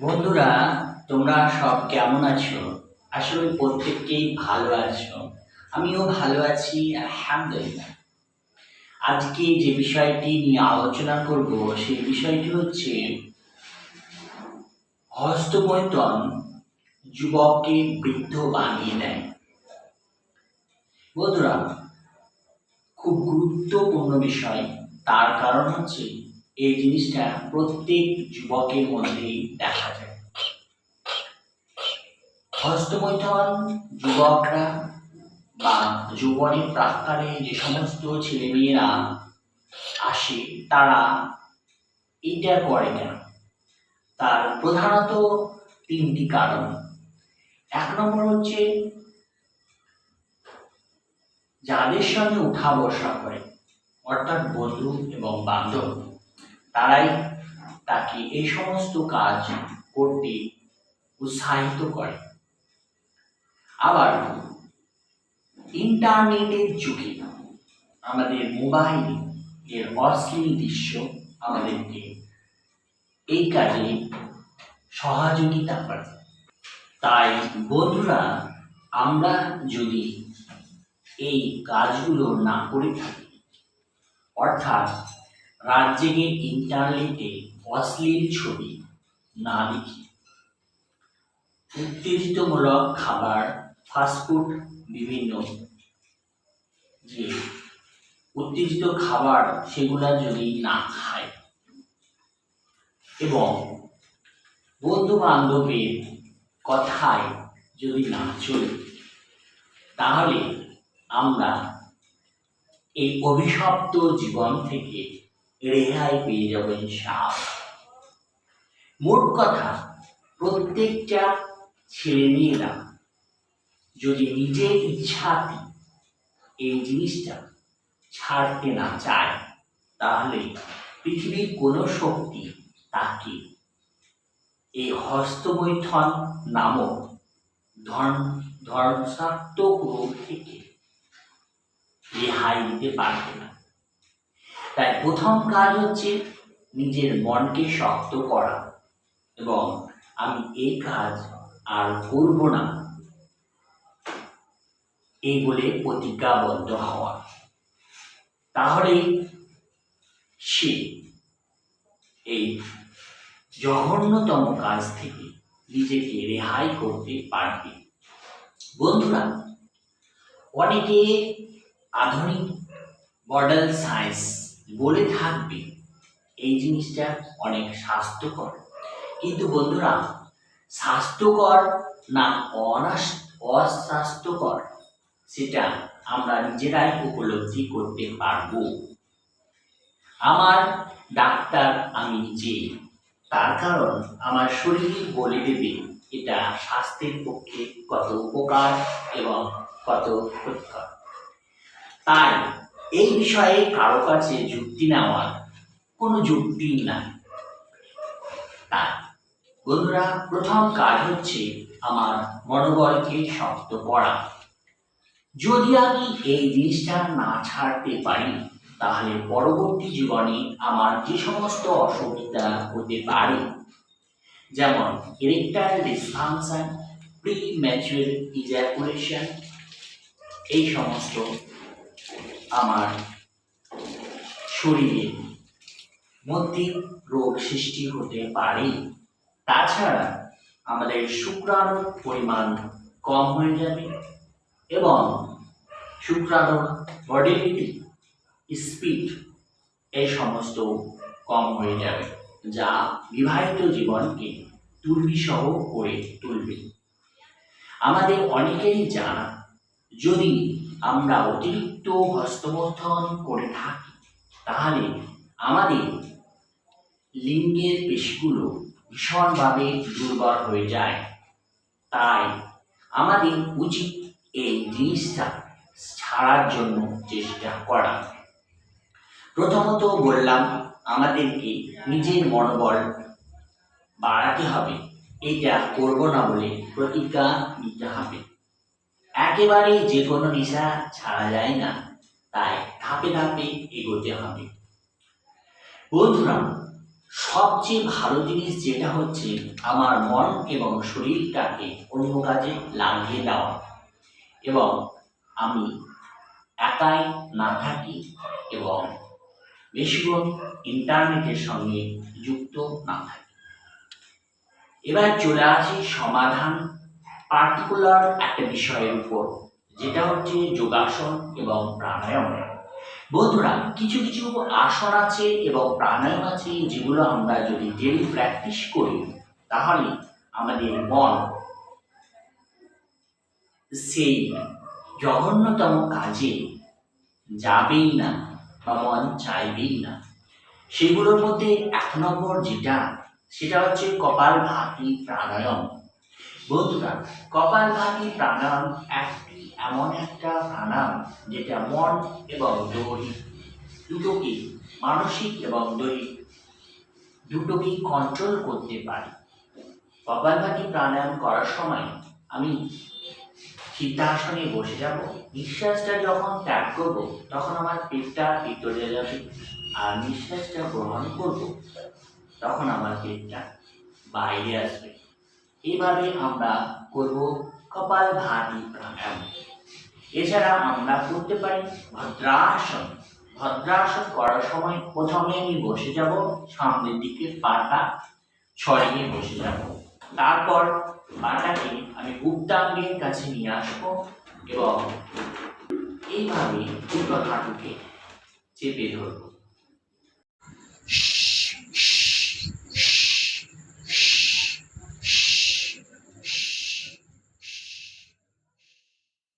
বন্ধুরা, তোমরা সব কেমন আছো? আসলে প্রত্যেককেই ভালো আছো। আমিও ভালো আছি, আলহামদুলিল্লাহ। আজকে যে বিষয়টি নিয়ে আলোচনা করব, সেই বিষয়টি হচ্ছে হস্তমৈথন যুবককে বৃদ্ধ বানিয়ে দেয়। বন্ধুরা, খুব গুরুত্বপূর্ণ বিষয়, তার কারণ হচ্ছে এই জিনিসটা প্রত্যেক যুবকের মধ্যেই দেখা যায়। হস্তমৈথন যুবকরা বা যৌবনের প্রাক্কালে যে সমস্ত ছেলেমেয়েরা আসে, তারা এইটা করে কেন? তার প্রধানত তিনটি কারণ। এক নম্বর হচ্ছে যাদের সঙ্গে উঠা বসা করে, অর্থাৎ বন্ধু এবং বান্ধব তারাই তাকে এই সমস্ত কাজ করতে উৎসাহিত করে। আবার ইন্টারনেটের যুগে আমাদের মোবাইল এর অশ্লীল দৃশ্য আমাদেরকে এই কাজে সহযোগিতা করে। তাই বন্ধুরা, আমরা যদি এই কাজগুলো না করে থাকি, অর্থাৎ জেগে ইন্টারনেটে অশ্লীল ছবি না দেখি উত্তেজিতমূলক খাবার ফাস্টফুড বিভিন্ন যে উত্তেজিত খাবার সেগুলা যদি না খায় এবং বন্ধু বান্ধবের কথায় যদি না চলে, তাহলে আমরা এই অভিশপ্ত জীবন থেকে রেহাই পেয়ে যাব ইনশাআল্লাহ। মোট কথা, প্রত্যেকটা ছেলেমেয়েরা যদি নিজের ইচ্ছাতে এই জিনিসটা ছাড়তে না চায়, তাহলে পৃথিবীর কোনো শক্তি তাকে এই হস্তমৈথন নামক ধর্ম ধর্মসাত্মক রোগ থেকে রেহাই দিতে পারবে না। তাই প্রথম কাজ হচ্ছে নিজের মনকে শক্ত করা। এবং আমি এই কাজ আর করব না। এই বলে প্রতিজ্ঞাবদ্ধ হওয়া। তাহলে সে এই জঘন্যতম কাজ থেকে নিজেকে রেহাই করতে পারবে। বন্ধুরা, অনেকে আধুনিক মডেল সায়েন্স বলে থাকবে, এই জিনিসটা অনেক স্বাস্থ্যকর। কিন্তু বন্ধুরা, স্বাস্থ্যকর না অস্বাস্থ্যকর, সেটা আমরা নিজেরাই উপলব্ধি করতে পারব। আমার ডাক্তার আমি নিজে, তার কারণ আমার শরীর বলে দেবে এটা স্বাস্থ্যের পক্ষে কত উপকার এবং কত ক্ষতিকর। তাই এই বিষয়ে কারও কাছে যুক্তি নেওয়ার কোনো যুক্তি নাই। তাই, বন্ধুরা, প্রথম কাজ হচ্ছে আমার মনোবলকে শক্ত করা। যদি আমি এই জিনিসটা না ছাড়তে পারি, তাহলে পরবর্তী জীবনে আমার যে সমস্ত অসুবিধা হতে পারে, যেমন erectile dysfunction premature ejaculation এই সমস্ত আমার শরীরে মধ্যে রোগ সৃষ্টি হতে পারে। তাছাড়া আমাদের শুক্রাণুর পরিমাণ কম হয়ে যাবে এবং শুক্রাণুর মডিলিটি স্পিড এই সমস্ত কম হয়ে যাবে, যা বিবাহিত জীবনকে দুর্বিষহ করে তুলবে। আমাদের অনেকেরই জানা, যদি আমরা অতিরিক্ত হস্তমর্থন করে থাকি, তাহলে আমাদের লিঙ্গের পেশিগুলো ভীষণভাবে দুর্বল হয়ে যায়। তাই আমাদের উচিত এই জিনিসটা ছাড়ার জন্য চেষ্টা করা। প্রথমত বললাম, আমাদেরকে নিজের মনোবল বাড়াতে হবে। এটা করব না বলে প্রতিজ্ঞা নিতে হবে। একেবারে যে কোনো নেশা ছাড়া যায় না। তাই ধাপে ধাপে এগোতে হবে। বন্ধুরা, সবচেয়ে ভালো জিনিস যেটা হচ্ছে আমার মন এবং শরীরটাকে অন্য কাজে লাগিয়ে দেওয়া। এবং আমি একাই না থাকি এবং বেশিক্ষণ ইন্টারনেটের সঙ্গে যুক্ত না থাকি। এবার চলে আসি সমাধান পার্টিকুলার একটা বিষয়ের উপর, যেটা হচ্ছে যোগাসন এবং প্রাণায়াম। বন্ধুরা, কিছু কিছু আসন আছে এবং প্রাণায়াম আছে যেগুলো আমরা যদি ডেলি প্র্যাকটিস করি, তাহলে আমাদের মন সেই জঘন্যতম কাজে যাবেই না বা মন চাইবেই না। সেগুলোর মধ্যে এক নম্বর যেটা, সেটা হচ্ছে কপাল ভাতি প্রাণায়াম। বন্ধুরা, কপাল ভাতি প্রাণায়াম একটি এমন একটা প্রাণায়াম যেটা মন এবং দৈহিক, দুটোকে মানসিক এবং দৈহিক দুটোকেই কন্ট্রোল করতে পারি। কপালভাতি প্রাণায়াম করার সময় আমি সিদ্ধাসনে বসে যাব, নিঃশ্বাসটা যখন ত্যাগ করব, তখন আমার পেটটা ভিতরে যাবে আর নিঃশ্বাসটা গ্রহণ করব, তখন আমার পেটটা বাইরে আসবে। এইভাবে আমরা করব কপাল ভাতি প্রাণায়াম এছাড়া আমরা করতে পারি ভদ্রাসন। ভদ্রাসন করার সময় প্রথমে আমি বসে যাব, সামনের দিকে পাটা ছড়িয়ে বসে যাব। তারপর পাটাকে আমি গুপ্তাঙ্গের কাছে নিয়ে আসব এবং এইভাবে দুটো হাঁটুকে চেপে ধরবো।